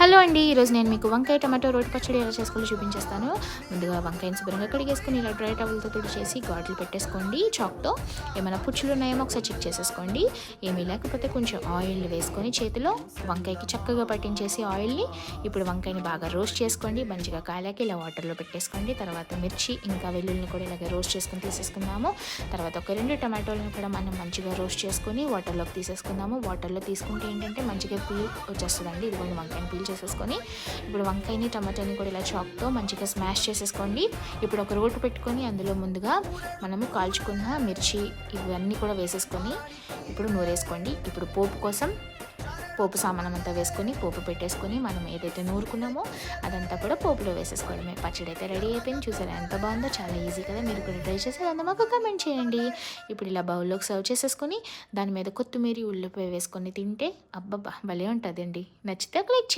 Hello అండి ఈరోజు నేను మీకు వంకాయ టమాటో రోటి పచ్చడి ఎలా చేసుకోవాలో చూపించేస్తాను. ముందుగా వంకాయని శుభ్రంగా కడిగేసుకొని ఇలా డ్రై టవల్తో తుడిచేసి ఘాట్లు పెట్టేసుకోండి చాక్తో. ఏమైనా పుచ్చులు ఉన్నాయేమో ఒకసారి చెక్ చేసేసుకోండి. ఏమీ లేకపోతే కొంచెం ఆయిల్ వేసుకొని చేతిలో వంకాయకి చక్కగా పట్టించేసి ఆయిల్ని ఇప్పుడు వంకాయని బాగా రోస్ట్ చేసుకోండి. మంచిగా కాలాకి ఇలా వాటర్లో పెట్టేసుకోండి. తర్వాత మిర్చి ఇంకా వెల్లుల్ని కూడా ఇలాగ రోస్ట్ చేసుకొని తీసేసుకుందాము. తర్వాత ఒక రెండు టమాటోలను కూడా మనం మంచిగా రోస్ట్ చేసుకొని వాటర్లోకి తీసేసుకుందాము. వాటర్లో తీసుకుంటే ఏంటంటే మంచిగా పీల్ వచ్చేస్తుందండి. ఇదిగోండి వంకాయని పీల్ చేసేసుకొని ఇప్పుడు వంకాయని టమాటాని కూడా ఇలా చాక్తో మంచిగా స్మాష్ చేసేసుకోండి. ఇప్పుడు ఒక రోటు పెట్టుకొని అందులో ముందుగా మనము కాల్చుకున్న మిర్చి ఇవన్నీ కూడా వేసేసుకొని ఇప్పుడు నూరేసుకోండి. ఇప్పుడు పోపు కోసం పోపు సామానం అంతా వేసుకొని పోపు పెట్టేసుకొని మనం ఏదైతే నూరుకున్నామో అదంతా కూడా పోపులో వేసేసుకోవడమే. పచ్చడి అయితే రెడీ అయిపోయింది. చూసారా ఎంత బాగుందో? చాలా ఈజీ కదా. మీరు కూడా ట్రై చేసి అదంతా మాకు కమెంట్ చేయండి. ఇప్పుడు ఇలా బౌల్లోకి సర్వ్ చేసేసుకొని దాని మీద కొత్తిమీర ఉల్లిపాయ వేసుకొని తింటే అబ్బబ్బా భలే ఉంటుందండి. నచ్చితే క్లిక్